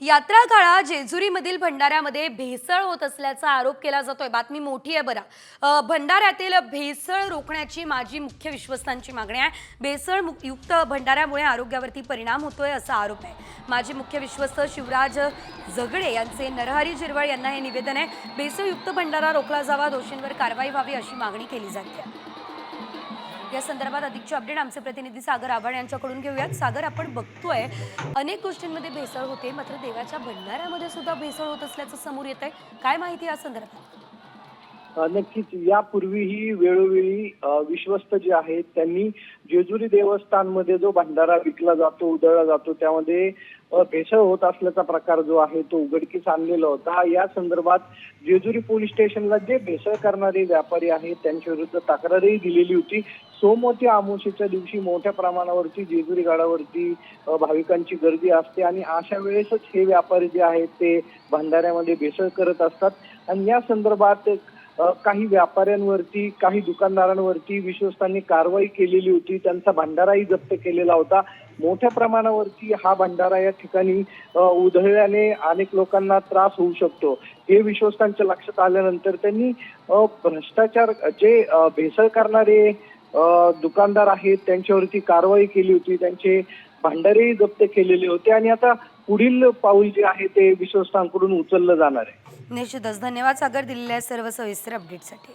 यात्रा काळात जेजुरीमधील भंडाऱ्यामध्ये भेसळ होत असल्याचा आरोप केला जातोय. बातमी मोठी आहे बरा. भंडाऱ्यातील भेसळ रोखण्याची माझी मुख्य विश्वस्तांची मागणी आहे. भेसळ युक्त भंडाऱ्यामुळे आरोग्यावरती परिणाम होतोय असा आरोप आहे. माजी मुख्य विश्वस्त शिवराज झगडे यांचे नरहरी जिरवळ यांना हे निवेदन आहे. भेसळयुक्त भंडारा रोखला जावा दोषींवर कारवाई व्हावी अशी मागणी केली जाते. या संदर्भात अधिकची अपडेट आमचे प्रतिनिधी सागर आव्हाड यांच्याकडून घेऊयात. सागर आपण बघतोय अनेक गोष्टींमध्ये भेसळ होते मात्र देवाच्या भंडाऱ्यामध्ये सुद्धा भेसळ होत असल्याचं समोर येत आहे काय माहिती या संदर्भात? नक्कीच. यापूर्वीही वेळोवेळी विश्वस्त जे आहेत त्यांनी जेजुरी देवस्थानमध्ये जो भंडारा विकला जातो उधळला जातो त्यामध्ये भेसळ होत असल्याचा प्रकार जो आहे तो उघडकीस आणलेला होता. या संदर्भात जेजुरी पोलीस स्टेशनला जे भेसळ करणारे व्यापारी आहेत त्यांच्या विरुद्ध तक्रारही दिलेली होती. सोमवती आमोशीच्या दिवशी मोठ्या प्रमाणावरती जेजुरी गडावरती भाविकांची गर्दी असते आणि अशा वेळेसच हे व्यापारी जे आहेत ते भंडाऱ्यामध्ये भेसळ करत असतात. आणि या संदर्भात काही व्यापाऱ्यांवरती काही दुकानदारांवरती विश्वस्तांनी कारवाई केलेली होती. त्यांचा भंडाराही जप्त केलेला होता. मोठ्या प्रमाणावरती हा भंडारा या ठिकाणी उधळल्याने अनेक लोकांना त्रास होऊ शकतो. हे विश्वस्तांच्या लक्षात आल्यानंतर त्यांनी भ्रष्टाचार जे भेसळ करणारे दुकानदार आहेत त्यांच्यावरती कारवाई केली होती. त्यांचे भांडारेही जप्त केलेले होते. आणि आता पुढील पाऊल जे आहे ते विश्वस्तांकडून उचललं जाणार आहे. निश्चितच धन्यवाद सागर दिलेल्या सर्व सविस्तर अपडेटसाठी